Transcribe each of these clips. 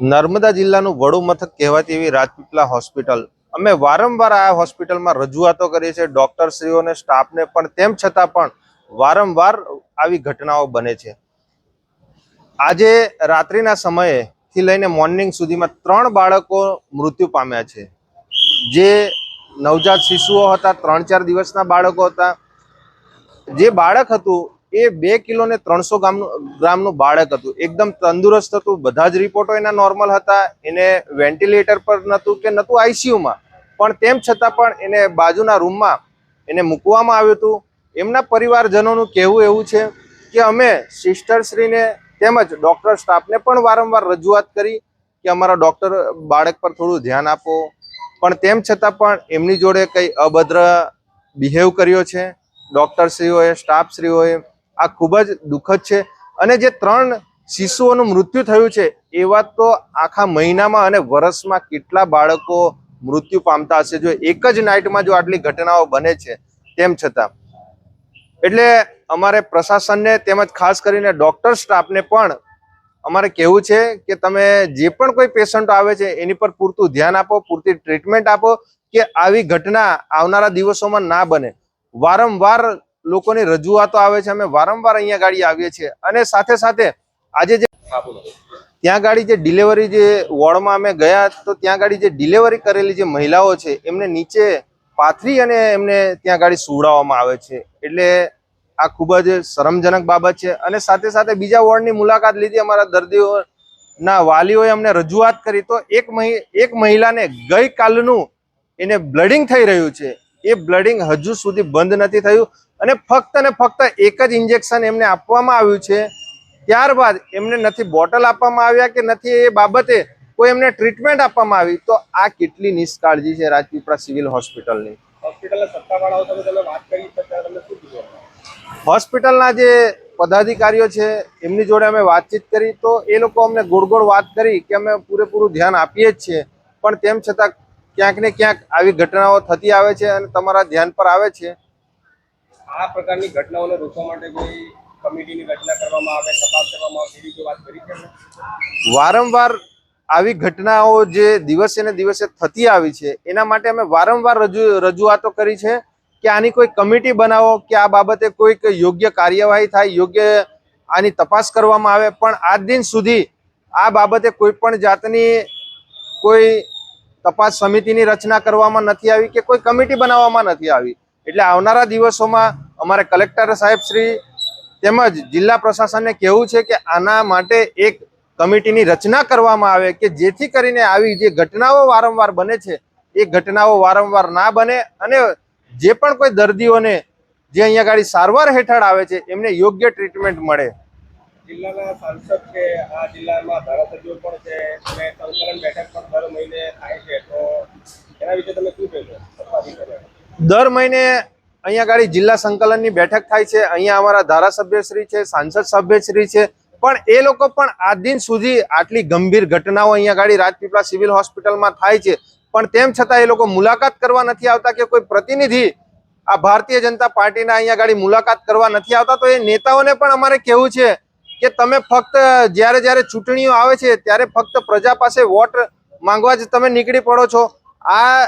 નર્મદા જિલ્લાનું વડુ મથક કહેવાતી એવી રાજપીપળા હોસ્પિટલ. અમે વારંવાર આ હોસ્પિટલમાં રજૂઆતો કરીએ છીએ ડોક્ટરશ્રીઓને સ્ટાફને પણ, તેમ છતાં પણ વારંવાર આવી ઘટનાઓ બને છે. આજે રાત્રિના સમયેથી લઈને મોર્નિંગ સુધીમાં ત્રણ બાળકો મૃત્યુ પામ્યા છે. જે નવજાત શિશુઓ હતા, ત્રણ ચાર દિવસના બાળકો હતા. જે બાળક હતું એ બે કિલો ને ત્રણસો ગ્રામનું ગ્રામનું બાળક હતું. એકદમ તંદુરસ્ત હતું. બધા જ રિપોર્ટો એના નોર્મલ હતા. એને વેન્ટિલેટર પર નહોતું કે નહોતું આઈસીયુમાં પણ તેમ છતાં પણ એને બાજુના રૂમમાં એને મૂકવામાં આવ્યું હતું. એમના પરિવારજનોનું કહેવું એવું છે કે અમે સિસ્ટરશ્રીને તેમજ ડૉક્ટર સ્ટાફને પણ વારંવાર રજૂઆત કરી કે અમારા ડૉક્ટર બાળક પર થોડું ધ્યાન આપો. પણ તેમ છતાં પણ એમની જોડે કંઈ અભદ્ર બિહેવ કર્યો છે. ડૉક્ટરશ્રીઓએ સ્ટાફશ્રીઓએ આ ખૂબ જ દુઃખદ છે. અને જે ત્રણ શિશુઓનું મૃત્યુ થયું છે એવા તો આખા મહિનામાં અને વર્ષમાં કેટલા બાળકો મૃત્યુ પામતા હશે? જો એક જ નાઇટમાં જો આટલી ઘટનાઓ બને છે, તેમ છતાં. એટલે અમારે પ્રશાસનને તેમજ ખાસ કરીને ડૉક્ટર સ્ટાફને પણ અમારે કહેવું છે કે તમે જે પણ કોઈ પેશન્ટ આવે છે, એની પર પૂરતું ધ્યાન આપો, પૂરતી ટ્રીટમેન્ટ આપો કે આવી ઘટના આવનારા દિવસોમાં ના બને. વારંવાર લોકોની રજૂઆતો આવે છે અમે વારંવાર અહીંયા ગાડી આવીએ છીએ. અને સાથે સાથે આજે જે ત્યાં ગાડી જે ડિલિવરી જે વોર્ડમાં અમે ગયા તો ત્યાં ગાડી જે ડિલિવરી કરેલી જે મહિલાઓ છે એમને નીચે પાથરી અને એમને ત્યાં ગાડી સુવડાવવામાં આવે છે. એટલે આ ખૂબ જ શરમજનક બાબત છે. અને સાથે સાથે બીજા વોર્ડની મુલાકાત લીધી અમારા દર્દીઓના વાલીઓએ અમને રજૂઆત કરી. તો એક મહિ એક મહિલાને ગઈકાલનું એને બ્લડિંગ થઈ રહ્યું છે. એ બ્લડિંગ હજુ સુધી બંધ નથી થયું. અને ફક્ત ને ફક્ત એક જ ઇન્જેક્શન એમને આપવામાં આવ્યું છે. ત્યારબાદ એમને નથી બોટલ આપવામાં આવ્યા કે નથી એ બાબતે કોઈ એમને ટ્રીટમેન્ટ આપવામાં આવી તો આ કેટલી નિષ્કાળજી છે રાજપીપળા સિવિલ હોસ્પિટલની. હોસ્પિટલના જે પદાધિકારીઓ છે એમની જોડે અમે વાતચીત કરી તો એ લોકો અમને ગોળ ગોળ વાત કરી કે અમે પૂરેપૂરું ધ્યાન આપીએ જ છીએ. પણ તેમ છતાં ક્યાંક ને ક્યાંક આવી ઘટનાઓ થતી આવે છે અને તમારા ધ્યાન પર આવે છે. આ પ્રકારની ઘટનાઓને રોકવા માટે કોઈ કમિટીની રચના કરવામાં આવે, તપાસ કરવામાં આવે એવી વાત કરી છે? વારંવાર આવી ઘટનાઓ જે દિવસે ને દિવસે થતી આવી છે, એના માટે અમે વારંવાર રજૂ, રજૂઆતો કરી છે કે આની કોઈ કમિટી બનાવો, કે આ બાબતે કોઈક યોગ્ય કાર્યવાહી થાય, યોગ્ય આની તપાસ કરવામાં આવે. પણ આજ દિન સુધી આ બાબતે કોઈ પણ જાતની કોઈ તપાસ સમિતિની રચના કરવામાં નથી આવી કે કોઈ કમિટી બનાવવામાં નથી આવી. એટલે આવનારા દિવસોમાં અમારે કલેક્ટર સાહેબ શ્રી તેમજ જિલ્લા પ્રશાસનને કહેવું છે કે આના માટે એક કમિટીની રચના કરવામાં આવે કે જેથી કરીને આવી જે ઘટનાઓ વારંવાર બને છે, એ ઘટનાઓ વારંવાર ના બને અને જે પણ કોઈ દર્દીઓને જે અહીંયા ગાડી સારવાર હેઠળ આવે છે, એમને યોગ્ય ટ્રીટમેન્ટ મળે જિલ્લાના સાંસદ છે, આ જિલ્લામાં ધારાસભ્યો પણ છે, અને સંકલન બેઠક પણ દર મહિને થાય છે, તો એના વિશે તમે શું કહેશો? દર મહિને અહીંયા આગળ જિલ્લા સંકલનની બેઠક થાય છે. અહીંયા અમારા ધારાસભ્યશ્રી છે, સાંસદ સભ્યશ્રી છે. પણ એ લોકો પણ આ દિન સુધી આટલી ગંભીર ઘટનાઓ અહીંયા આગળ રાજપીપળા સિવિલ હોસ્પિટલમાં થાય છે. પણ તેમ છતાં એ લોકો મુલાકાત કરવા નથી આવતા કે કોઈ પ્રતિનિધિ આ ભારતીય જનતા પાર્ટીના અહીંયા આગળ મુલાકાત કરવા નથી આવતા. તો એ નેતાઓને પણ અમારે કહેવું છે કે તમે ફક્ત જ્યારે જ્યારે ચૂંટણીઓ આવે છે, ત્યારે ફક્ત પ્રજા પાસે વોટ માંગવા જ તમે નીકળી પડો છો. આ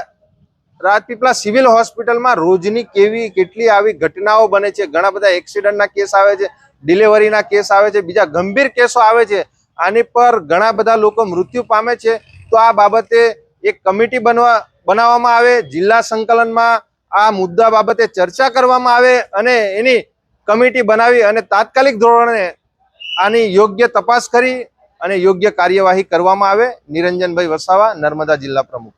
રાજપીપળા સિવિલ હોસ્પિટલમાં રોજની કેવી, કેટલી આવી ઘટનાઓ બને છે? ઘણા બધા એક્સિડન્ટના કેસ આવે છે ડિલિવરીના કેસ આવે છે, બીજા ગંભીર કેસો આવે છે. આની પર ઘણા બધા લોકો મૃત્યુ પામે છે. તો આ બાબતે એક કમિટી બનવા, બનાવવામાં આવે, જિલ્લા સંકલનમાં આ મુદ્દા બાબતે ચર્ચા કરવામાં આવે અને એની કમિટી બનાવી અને તાત્કાલિક ધોરણે આની યોગ્ય તપાસ કરી અને યોગ્ય કાર્યવાહી કરવામાં આવે. નિરંજનભાઈ વસાવા, નર્મદા જિલ્લા પ્રમુખ.